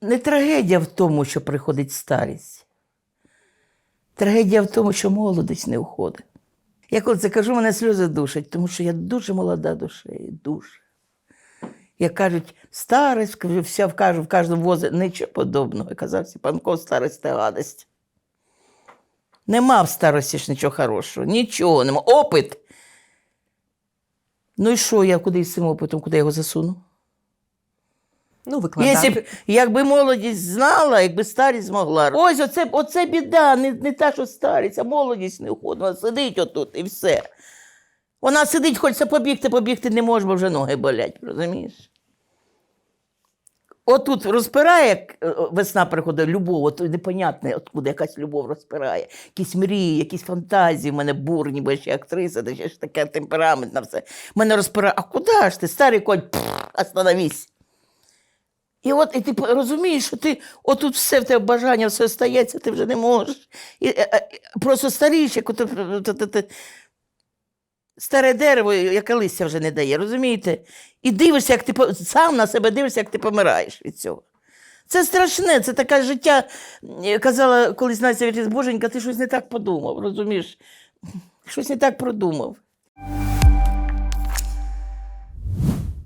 Не трагедія в тому, що приходить старість. Трагедія в тому, що молодість не уходить. Я коли це кажу, мене сльози душать, тому що я дуже молода душею, дуже. Як кажуть, старість, вся в кажу, в кожному возі нічого подобного. Казав Сіпанков, старість та гадость. Нема в старості ж нічого хорошого, нічого нема. Опит. Ну і що я куди з цим опитом, куди я його засуну? Ну, Якщо викладати. б, якби молодість знала, якби старість змогла. Ось оце, оце біда, не, не та, що старість, а молодість не уходить. Вона сидить отут і все. Вона сидить, хочеться побігти, побігти не може, бо вже ноги болять, розумієш? Отут розпирає, як е, весна приходить, любов, от непонятне, откуда якась любов розпирає. Якісь мрії, якісь фантазії в мене бурні, бо ще актриса, де ще ж таке темперамент на все. Мене розпирає, а куди ж ти, старий конь, остановись. І от і ти розумієш, що ти отут все в тебе бажання, все стається, ти вже не можеш. І, е, е, просто старіш, як ото, ото- ото- ото- старе дерево, яке листя вже не дає, розумієте? І дивишся, як ти сам на себе дивишся, як ти помираєш від цього. Це страшне, це таке життя. Казала колись Настя Боженька, ти щось не так подумав, розумієш? Щось не так продумав.